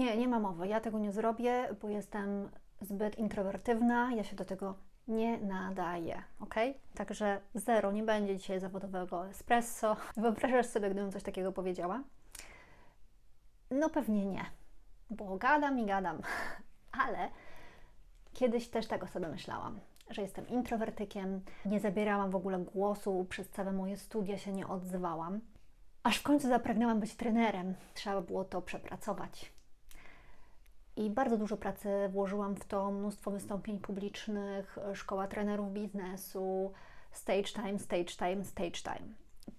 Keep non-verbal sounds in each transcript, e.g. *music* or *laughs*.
Nie, nie ma mowy. Ja tego nie zrobię, bo jestem zbyt introwertywna. Ja się do tego nie nadaję, ok? Także zero, nie będzie dzisiaj zawodowego espresso. *laughs* Wyobrażasz sobie, gdybym coś takiego powiedziała? No pewnie nie, bo gadam i gadam, *laughs* ale kiedyś też tego sobie myślałam, że jestem introwertykiem, nie zabierałam w ogóle głosu, przez całe moje studia się nie odzywałam. Aż w końcu zapragnęłam być trenerem. Trzeba było to przepracować. I bardzo dużo pracy włożyłam w to, mnóstwo wystąpień publicznych, szkoła trenerów biznesu, stage time, stage time, stage time.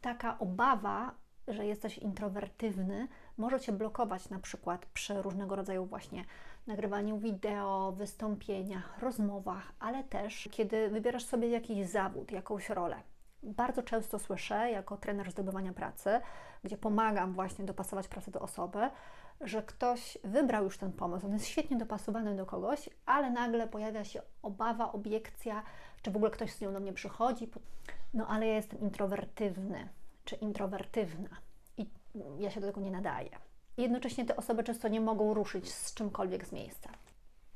Taka obawa, że jesteś introwertywny, może Cię blokować na przykład przy różnego rodzaju właśnie nagrywaniu wideo, wystąpieniach, rozmowach, ale też kiedy wybierasz sobie jakiś zawód, jakąś rolę. Bardzo często słyszę, jako trener zdobywania pracy, gdzie pomagam właśnie dopasować pracę do osoby, że ktoś wybrał już ten pomysł, on jest świetnie dopasowany do kogoś, ale nagle pojawia się obawa, obiekcja, czy w ogóle ktoś z nią do mnie przychodzi. No ale ja jestem introwertywny, czy introwertywna i ja się do tego nie nadaję. Jednocześnie te osoby często nie mogą ruszyć z czymkolwiek z miejsca.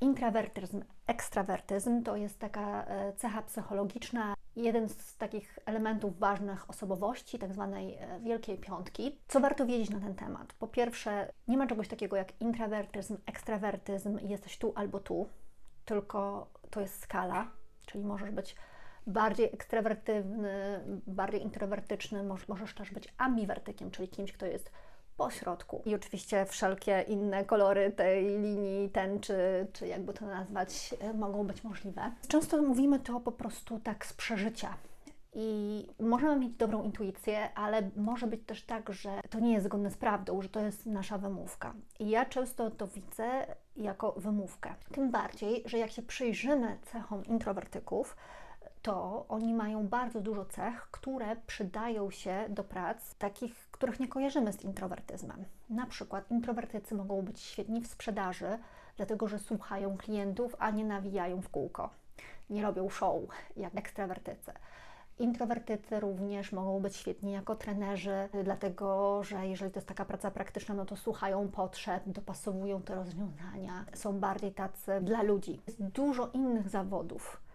Intrawertyzm, ekstrawertyzm to jest taka e, cecha psychologiczna, jeden z takich elementów ważnych osobowości, tak zwanej e, wielkiej piątki. Co warto wiedzieć na ten temat? Po pierwsze, nie ma czegoś takiego jak intrawertyzm, ekstrawertyzm, jesteś tu albo tu, tylko to jest skala, czyli możesz być bardziej ekstrawertywny, bardziej introwertyczny, możesz też być ambiwertykiem, czyli kimś, kto jest po środku. I oczywiście wszelkie inne kolory tej linii, tęczy, czy jakby to nazwać, e, mogą być możliwe. Często mówimy to po prostu tak z przeżycia. I możemy mieć dobrą intuicję, ale może być też tak, że to nie jest zgodne z prawdą, że to jest nasza wymówka. I ja często to widzę jako wymówkę. Tym bardziej, że jak się przyjrzymy cechom introwertyków, to oni mają bardzo dużo cech, które przydają się do prac takich, których nie kojarzymy z introwertyzmem. Na przykład introwertycy mogą być świetni w sprzedaży, dlatego że słuchają klientów, a nie nawijają w kółko. Nie robią show jak ekstrawertycy. Introwertycy również mogą być świetni jako trenerzy, dlatego że jeżeli to jest taka praca praktyczna, no to słuchają potrzeb, dopasowują te rozwiązania, są bardziej tacy dla ludzi. Jest dużo innych zawodów,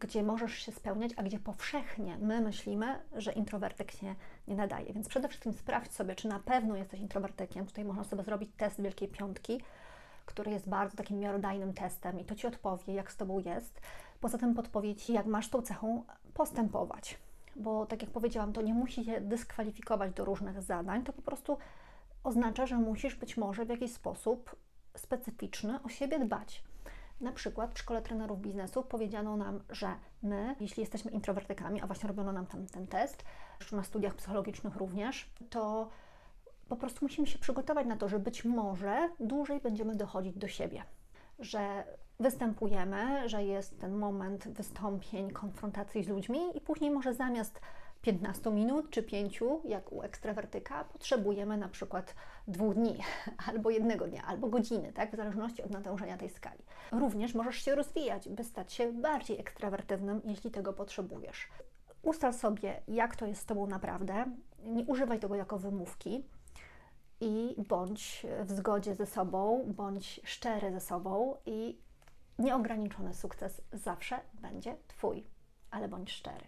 gdzie możesz się spełniać, a gdzie powszechnie my myślimy, że introwertyk się nie nadaje. Więc przede wszystkim sprawdź sobie, czy na pewno jesteś introwertykiem. Tutaj można sobie zrobić test Wielkiej Piątki, który jest bardzo takim miarodajnym testem i to Ci odpowie, jak z Tobą jest. Poza tym podpowie Ci, jak masz tą cechą postępować. Bo tak jak powiedziałam, to nie musi się dyskwalifikować do różnych zadań, to po prostu oznacza, że musisz być może w jakiś sposób specyficzny o siebie dbać. Na przykład w szkole trenerów biznesu powiedziano nam, że my, jeśli jesteśmy introwertykami, a właśnie robiono nam ten, ten test, na studiach psychologicznych również, to po prostu musimy się przygotować na to, że być może dłużej będziemy dochodzić do siebie, że występujemy, że jest ten moment wystąpień, konfrontacji z ludźmi i później może zamiast 15 minut czy 5, jak u ekstrawertyka, potrzebujemy na przykład dwóch dni, *laughs* albo jednego dnia, albo godziny, tak, w zależności od natężenia tej skali. Również możesz się rozwijać, by stać się bardziej ekstrawertywnym, jeśli tego potrzebujesz. Ustal sobie, jak to jest z Tobą naprawdę, nie używaj tego jako wymówki i bądź w zgodzie ze sobą, bądź szczery ze sobą i nieograniczony sukces zawsze będzie Twój, ale bądź szczery.